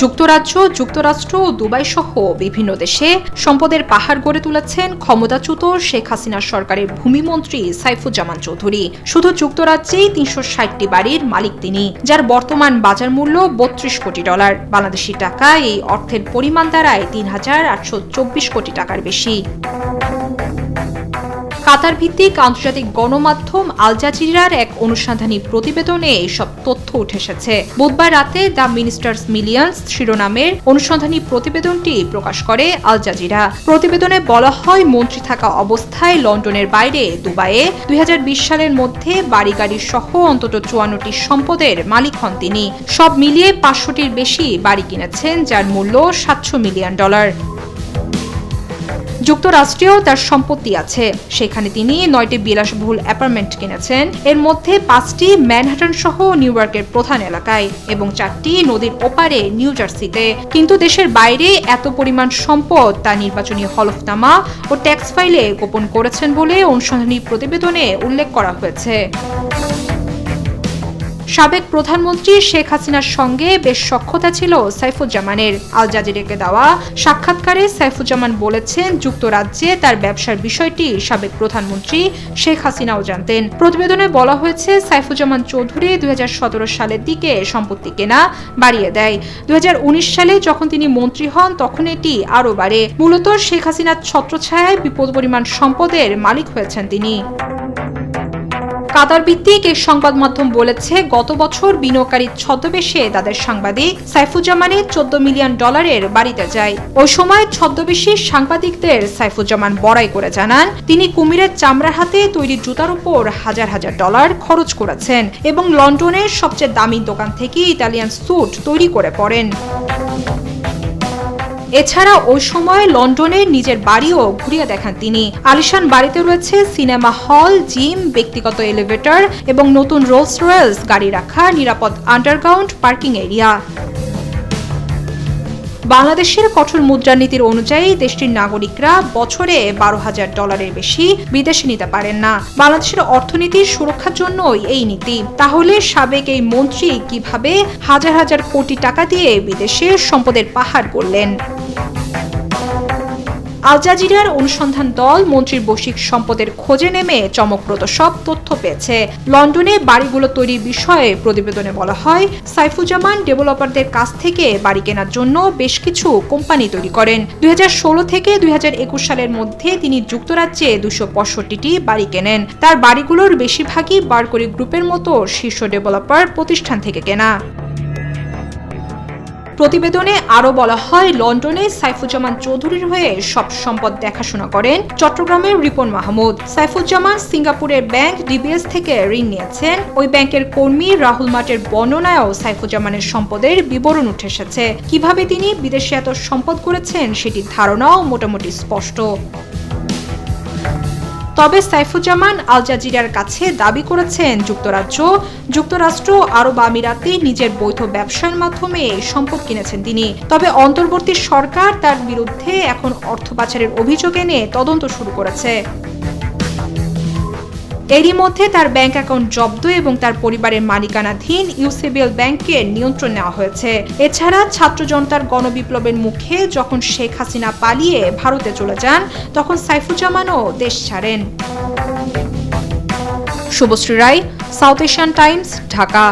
যুক্তরাজ্য, যুক্তরাষ্ট্র ও দুবাই সহ বিভিন্ন দেশে সম্পদের পাহাড় গড়ে তুলেছেন ক্ষমতাচ্যুত শেখ হাসিনা সরকারের ভূমিমন্ত্রী সাইফুজ্জামান চৌধুরী। শুধু যুক্তরাজ্যেই তিনশো ষাটটি বাড়ির মালিক তিনি, যার বর্তমান বাজার মূল্য বত্রিশ কোটি ডলার। বাংলাদেশি টাকা এই অর্থের পরিমাণ দাঁড়ায় তিন হাজার আটশো চব্বিশ কোটি টাকার বেশি। কাতার ভিত্তিক আন্তর্জাতিক গণমাধ্যম আল জাজিরার এক অনুসন্ধানী প্রতিবেদনে এসব তথ্য উঠে এসেছে। বুধবার রাতে দ্য মিনিস্টার্স মিলিয়ন্স শিরোনামের অনুসন্ধানী প্রতিবেদনটি প্রকাশ করে আল জাজিরা। প্রতিবেদনে বলা হয়, মন্ত্রী থাকা অবস্থায় লন্ডনের বাইরে দুবাইয়ে দুই হাজার বিশ সালের মধ্যে বাড়ি গাড়ি সহ অন্তত চুয়ান্নটি সম্পদের মালিক হন তিনি। সব মিলিয়ে পাঁচশোটির বেশি বাড়ি কিনেছেন, যার মূল্য সাতশো মিলিয়ন ডলার। যুক্তরাষ্ট্রেও তার সম্পত্তি আছে। সেখানে তিনি নয়টি বিলাসবহুল অ্যাপার্টমেন্ট কিনেছেন। এর মধ্যে পাঁচটি ম্যানহাটন সহ নিউ ইয়র্কের প্রধান এলাকায় এবং চারটি নদীর ওপারে নিউ জার্সিতে। কিন্তু দেশের বাইরে এত পরিমাণ সম্পদ তা নির্বাচনী হলফনামা ও ট্যাক্স ফাইলে গোপন করেছেন বলে অনুসন্ধানী প্রতিবেদনে উল্লেখ করা হয়েছে। সাবেক প্রধানমন্ত্রী শেখ হাসিনার সঙ্গে বেশ সখ্যতা ছিল সাইফুজ্জামানের। আল জাজিরাকে দেওয়া সাক্ষাৎকারে সাইফুজ্জামান বলেছেন, যুক্তরাজ্যে তার ব্যবসার বিষয়টি সাবেক প্রধানমন্ত্রী শেখ হাসিনাও জানতেন। প্রতিবেদনে বলা হয়েছে, সাইফুজ্জামান চৌধুরী দুই হাজার সতেরো সালের দিকে সম্পত্তি কেনা বাড়িয়ে দেয়। দুই হাজার উনিশ সালে যখন তিনি মন্ত্রী হন, তখন এটি আরও বাড়ে। মূলত শেখ হাসিনার ছত্রছায়ায় বিপদ পরিমাণ সম্পদের মালিক হয়েছেন তিনি। কাতার ভিত্তিক এক সংবাদ মাধ্যম বলেছে, গত বছর বিনিয়োগকারী ছদ্মবেশে তাদের সাংবাদিক সাইফুজ্জামানের চোদ্দ মিলিয়ন ডলারের বাড়িতে যায়। ওই সময় ছদ্মবেশী সাংবাদিকদের সাইফুজ্জামান বড়াই করে জানান, তিনি কুমিরের চামড়ার হাতে তৈরি জুতার উপর হাজার হাজার ডলার খরচ করেছেন এবং লন্ডনের সবচেয়ে দামি দোকান থেকে ইতালিয়ান স্যুট তৈরি করে পড়েন। এছাড়া ওই সময় লন্ডনে নিজের বাড়িও ঘুরিয়ে দেখান তিনি। আলিশান বাড়িতে রয়েছে সিনেমা হল, জিম, ব্যক্তিগত এলিভেটর এবং নতুন রোলস রয়েলস গাড়ি রাখা, নিরাপদ আন্ডারগ্রাউন্ড, পার্কিং এরিয়া। বাংলাদেশের কঠোর মুদ্রানীতির অনুযায়ী দেশটির নাগরিকরা বছরে বারো হাজার ডলারের বেশি বিদেশে নিতে পারেন না। বাংলাদেশের অর্থনীতির সুরক্ষার জন্যই এই নীতি। তাহলে সাবেক এই মন্ত্রী কীভাবে হাজার হাজার কোটি টাকা দিয়ে বিদেশে সম্পদের পাহাড় করলেন আল জাজিরার অনুসন্ধান দল মন্ত্রীর বৈশ্বিক সম্পদের খোঁজে নেমে চমকপ্রদ সব তথ্য পেয়েছে। লন্ডনে বাড়িগুলো তৈরির বিষয়ে প্রতিবেদনে বলা হয়, সাইফুজ্জামান ডেভেলপারদের কাছ থেকে বাড়ি কেনার জন্য বেশ কিছু কোম্পানি তৈরি করেন। দুই হাজার ষোলো থেকে দুই হাজার একুশ সালের মধ্যে তিনি যুক্তরাজ্যে দুশো পঁয়ষট্টিটি বাড়ি কেনেন। তার বাড়িগুলোর বেশিরভাগই বারকরি গ্রুপের মতো শীর্ষ ডেভেলপার প্রতিষ্ঠান থেকে কেনা। প্রতিবেদনে আরও বলা হয়, লন্ডনে সাইফুজ্জামান চৌধুরীর হয়ে সব সম্পদ দেখাশোনা করেন চট্টগ্রামের রিপন মাহমুদ। সাইফুজ্জামান সিঙ্গাপুরের ব্যাংক ডিবিএস থেকে ঋণ নিয়েছেন। ওই ব্যাংকের কর্মী রাহুল মাটের বর্ণনায়ও সাইফুজ্জামানের সম্পদের বিবরণ উঠে এসেছে। কীভাবে তিনি বিদেশে এত সম্পদ করেছেন, সেটির ধারণাও মোটামুটি স্পষ্ট। তবে সাইফুজ্জামান আল জাজিরার কাছে দাবি করেছেন, যুক্তরাজ্য, যুক্তরাষ্ট্র, আরব আমিরাতে নিজের বৈধ ব্যবসার মাধ্যমে সম্পদ কিনেছেন তিনি। তবে অন্তর্বর্তী সরকার তার বিরুদ্ধে এখন অর্থ পাচারের অভিযোগ এনে তদন্ত শুরু করেছে। এরই মধ্যে তার ব্যাংক অ্যাকাউন্ট জব্দ এবং তার পরিবারের মালিকানাধীন ইউসিবিএল ব্যাংকের নিয়ন্ত্রণ নেওয়া হয়েছে। এছাড়া ছাত্র জনতার গণবিপ্লবের মুখে যখন শেখ হাসিনা পালিয়ে ভারতে চলে যান, তখন সাইফুজ্জামানও দেশ ছাড়েন। Shubhashree Roy, South Asian Times, Dhaka.